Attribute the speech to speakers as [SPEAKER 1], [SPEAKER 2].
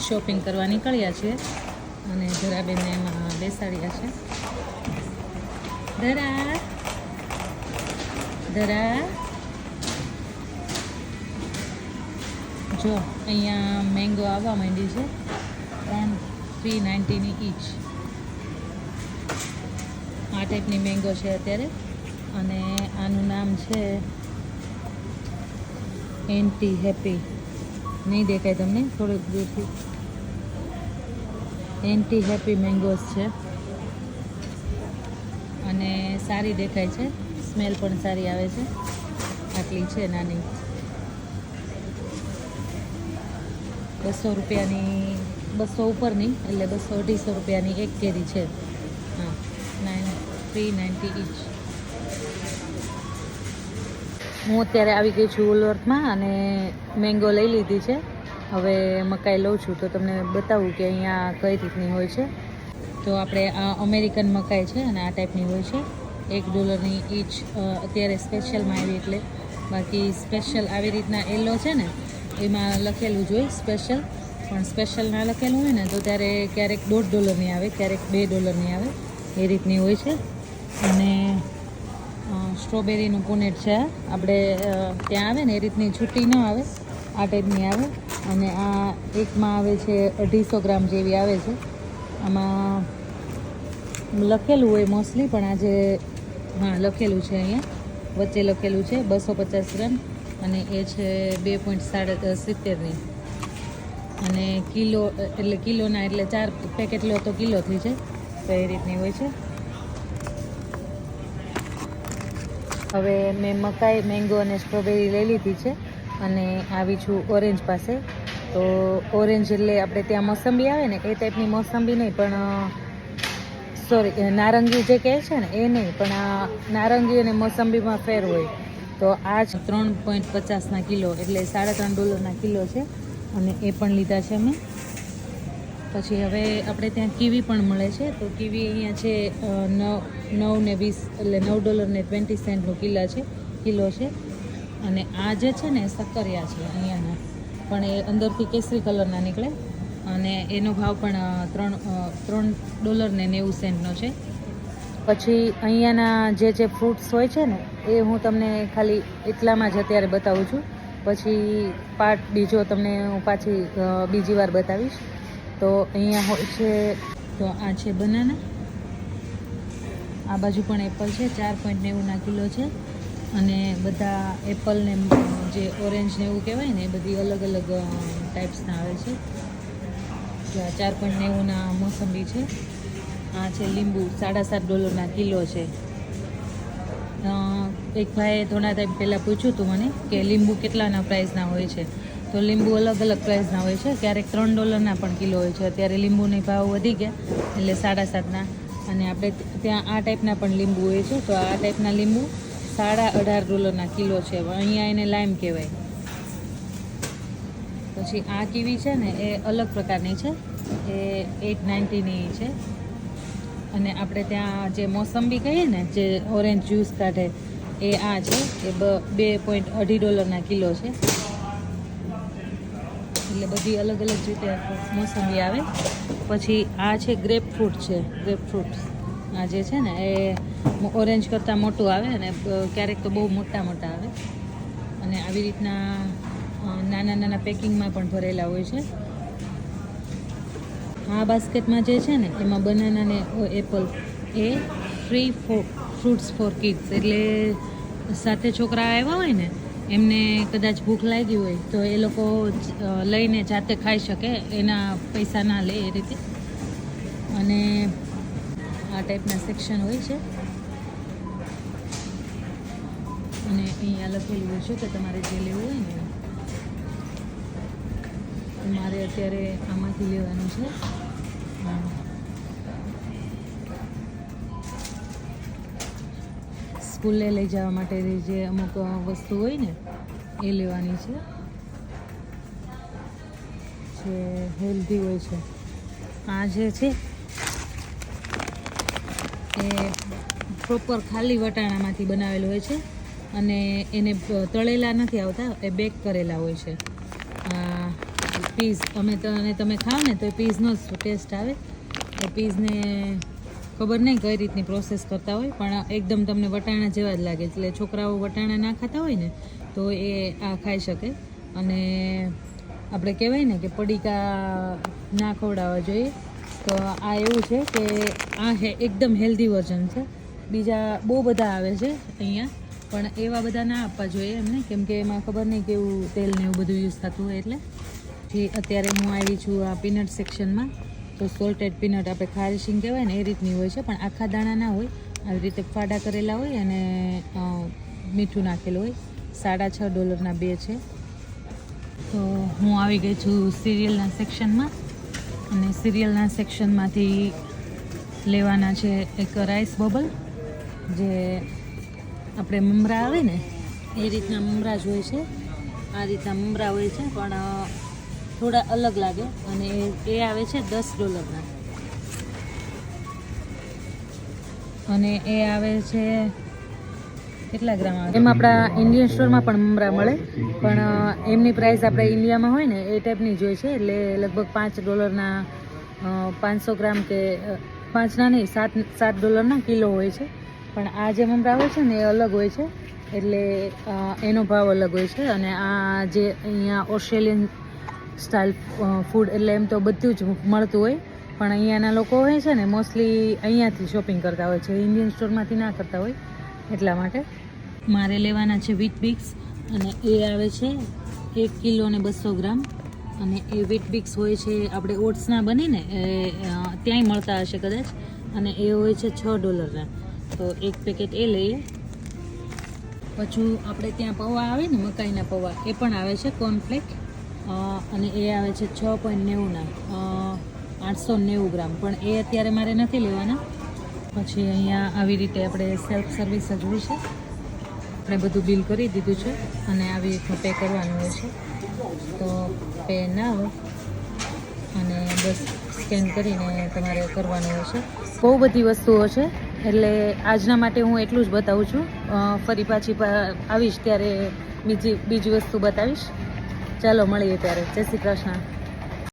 [SPEAKER 1] Shopping કરવા નીકળ્યા છીએ અને ધરાબેનને એમાં બેસાડ્યા છે. ધરા ધરા. જો, અહીંયા મેંગો આવવા માંડી છે. ત્રણ થ્રી નાઇન્ટીની ઈચ આ ટાઈપની મેંગો છે અત્યારે. અને આનું નામ છે એન્ટી હેપી નહીં દેખાય તમને? થોડુંક દૂરથી. એન્ટી હેપી મેંગોસ છે. અને સારી દેખાય છે. સ્મેલ પણ સારી આવે છે. આટલી છે નાની. બસો રૂપિયાની, બસો ઉપરની, એટલે બસો અઢીસો રૂપિયાની એક કેરી છે. હા નાઇન થ્રી નાઇન્ટી ઇચ હું અત્યારે આવી ગઈ છું ઓલવર્થમાં અને મેંગો લઈ લીધી છે. હવે મકાઈ લઉં છું તો તમને બતાવું કે અહીંયા કઈ રીતની હોય છે. તો આપણે આ અમેરિકન મકાઈ છે અને આ ટાઈપની હોય છે. એક ડોલરની ઈચ અત્યારે સ્પેશિયલમાં આવી એટલે. બાકી સ્પેશિયલ આવી રીતના એલો છે ને, એમાં લખેલું જોઈએ સ્પેશિયલ પણ સ્પેશિયલ ના લખેલું હોય ને, તો ત્યારે ક્યારેક દોઢ ડોલરની આવે, ક્યારેક બે ડોલરની આવે. એ રીતની હોય છે. અને સ્ટ્રોબેરીનું પુનેટ છે. આપણે ત્યાં આવે ને, એ રીતની છૂટી ન આવે, આ ટાઈપની આવે. અને આ એકમાં આવે છે અઢીસો ગ્રામ જેવી આવે છે. આમાં લખેલું હોય મોસ્ટલી, પણ આજે, હા, લખેલું છે અહીંયા. વચ્ચે લખેલું છે બસો પચાસ ગ્રામ અને એ છે બે પોઈન્ટ સાડા સિત્તેરની. અને કિલો એટલે કિલોના, એટલે ચાર પેકેટ લો તો કિલો થઈ છે તો એ રીતની હોય છે. હવે મેં મકાઈ મેંગો અને સ્ટ્રોબેરી લઈ લીધી છે અને આવી છું ઓરેન્જ પાસે. તો ઓરેન્જ એટલે આપણે ત્યાં મોસંબી આવે ને, એ ટાઈપની મોસંબી નહીં, પણ સોરી નારંગી જે કહે છે ને, એ નહીં, પણ આ નારંગી અને મોસંબીમાં ફેર હોય. તો આ જ ત્રણ પોઈન્ટ પચાસના કિલો એટલે સાડા ત્રણ ડોલરના કિલો છે અને એ પણ લીધા છે અમે. પછી હવે આપણે ત્યાં કીવી પણ મળે છે. તો કીવી અહીંયા છે નવ નવ ને વીસ એટલે નવ ડોલર ને ટ્વેન્ટી સેન્ટનો કિલા છે કિલો છે. અને આ જે છે ને, સક્કરિયા છે અહીંયાના. પણ એ અંદરથી કેસરી કલરના નીકળે. અને એનો ભાવ પણ ત્રણ ત્રણ ડોલર ને નેવું સેન્ટનો છે. પછી અહીંયાના જે જે ફ્રૂટ્સ હોય છે ને, એ હું તમને ખાલી એટલામાં જ અત્યારે બતાવું છું. પછી પાર્ટ બીજો તમને હું પાછી બીજી વાર બતાવીશ. તો અહીંયા હોય છે, તો આ છે બનાના. આ બાજુ પણ એપલ છે, ચાર પોઈન્ટ નેવુંના કિલો છે. અને બધા એપલને જે ઓરેન્જ ને એવું કહેવાય ને, એ બધી અલગ અલગ ટાઈપ્સના આવે છે. જો આ ચાર પોઈન્ટ નેવુંના મોસંબી છે. આ છે લીંબુ, સાડા સાત ડોલરના કિલો છે. એક ભાઈએ થોડા ટાઈમ પહેલાં પૂછ્યું હતું મને કે લીંબુ કેટલાના પ્રાઇસના હોય છે. તો લીંબુ અલગ અલગ પ્રાઇસના હોય છે. ક્યારેક ત્રણ ડોલરના પણ કિલો હોય છે. અત્યારે લીંબુની ભાવ વધી ગયા એટલે સાડા સાતના અને આપણે ત્યાં આ ટાઈપના પણ લીંબુ હોય છે. તો આ ટાઈપના લીંબુ સાડા અઢાર ડોલરના કિલો છે. અહીંયા એને લાઈમ કહેવાય. પછી આ કીવી છે ને, એ અલગ પ્રકારની છે. એ એટ નાઇન્ટીની છે. અને આપણે ત્યાં જે મોસંબી કહીએ ને, જે ઓરેન્જ જ્યુસ કાઢે, એ આ છે. એ બ- પોઈન્ટ અઢી ડોલરના કિલો છે. એટલે બધી અલગ અલગ રીતે મોસંબી આવે. પછી આ છે ગ્રેપ ફ્રૂટ છે ગ્રેપ ફ્રૂટ આ જે છે ને, એ ઓરેન્જ કરતાં મોટું આવે અને ક્યારેક તો બહુ મોટા મોટા આવે. અને આવી રીતના નાના નાના પેકિંગમાં પણ ભરેલા હોય છે. આ બાસ્કેટમાં જે છે ને, એમાં બનાના ને એપલ. એ ફ્રી ફ્રૂટ્સ ફોર કિડ્સ. એટલે સાથે છોકરા આવ્યા હોય ને એમને કદાચ ભૂખ લાગી હોય તો એ લોકો લઈને જાતે ખાઈ શકે, એના પૈસા ના લે એ રીતે. અને આ ટાઈપના સેક્શન હોય છે. અને અહીંયા લખેલું હોય છે કે તમારે જે લેવું હોય ને. મારે અત્યારે આમાંથી લેવાનું છે. સ્કૂલે લઈ જવા માટેની જે અમુક વસ્તુ હોય ને, એ લેવાની છે. જે હેલ્ધી હોય છે. આ જે છે, એ પ્રોપર ખાલી વટાણામાંથી બનાવેલું હોય છે અને એને તળેલા નથી આવતા, એ બેક કરેલા હોય છે. પીઝ અમે તમે ખાવ ને તો પીઝનો જ ટેસ્ટ આવે. એ પીઝને ખબર નહીં કઈ રીતની પ્રોસેસ કરતા હોય, પણ એકદમ તમને વટાણા જેવા જ લાગે. એટલે છોકરાઓ વટાણા ના ખાતા હોય ને, તો એ આ ખાઈ શકે. અને આપણે કહેવાય ને કે પડીકા ના ખવડાવવા જોઈએ. તો આ એવું છે કે આ હે એકદમ હેલ્ધી વર્ઝન છે. બીજા બહુ બધા આવે છે અહીંયા, પણ એવા બધા ના આપવા જોઈએ એમને. કેમ કે એમાં ખબર નહીં કેવું તેલ ને એવું બધું યુઝ થતું હોય એટલે. અત્યારે હું આવી છું આ પીનટ સેક્શનમાં તો સોલ્ટેડ પીનટ આપણે ખારીશિંગ કહેવાય ને એ રીતની હોય છે, પણ આખા દાણા ના હોય. આવી રીતે ફાડા કરેલા હોય અને મીઠું નાખેલું હોય. સાડા છ ડોલરના બે છે. તો હું આવી ગઈ છું સિરિયલના સેક્શનમાં અને સિરિયલના સેક્શનમાંથી લેવાના છે એક રાઈસ બબલ જે આપણે મમરા આવે ને, એ રીતના મમરા જ હોય છે. આ રીતના મમરા હોય છે, પણ થોડા અલગ લાગે અને એ- આવે છે દસ ડોલરના અને એ આવે છે કેટલા ગ્રામ આવે? એમાં આપણા ઇન્ડિયન સ્ટોરમાં પણ મમરા મળે, પણ એમની પ્રાઇસ આપણે ઇન્ડિયામાં હોય ને, એ ટાઈપની જ હોય છે, એટલે લગભગ પાંચ ડોલરના પાંચસો ગ્રામ કે પાંચના નહીં, સાત સાત ડોલરના કિલો હોય છે. પણ આ જે મમરા હોય છે ને, એ અલગ હોય છે, એટલે એનો ભાવ અલગ હોય છે, અને આ જે અહીંયા ઓસ્ટ્રેલિયન સ્ટાઇલ ફૂડ એટલે એમ તો બધું જ મળતું હોય. પણ અહીંયાના લોકો હોય છે ને મોસ્ટલી અહીંયાથી શોપિંગ કરતા હોય છે. ઇન્ડિયન સ્ટોરમાંથી ના કરતા હોય, એટલા માટે. મારે લેવાના છે વીટ બિક્સ અને એ આવે છે એક કિલો ને બસો ગ્રામ. અને એ વીટ બિક્સ હોય છે, આપણે ઓટ્સના બને ને એ ત્યાંય મળતા હશે કદાચ. અને એ હોય છે છ ડોલરના તો એક પેકેટ એ લઈએ. પછી આપણે ત્યાં પૌવા આવે ને, મકાઈના પૌવા, એ પણ આવે છે કોર્નફ્લેક અને એ આવે છે છ પોઈન્ટ નેવુંના આઠસો નેવું ગ્રામ. પણ એ અત્યારે મારે નથી લેવાના. પછી અહીંયા આવી રીતે આપણે સેલ્ફ સર્વિસ જ હોય છે. આપણે બધું બિલ કરી દીધું છે અને આવી રીતનું પે કરવાનું હોય છે. તો પે ના અને બસ સ્કેન કરીને તમારે કરવાનું હોય છે. બહુ બધી વસ્તુઓ છે. એટલે આજના માટે હું એટલું જ બતાવું છું. ફરી પાછી આવીશ ત્યારે બીજી બીજી વસ્તુ બતાવીશ. ચાલો મળીએ ત્યારે. જય શ્રી કૃષ્ણ.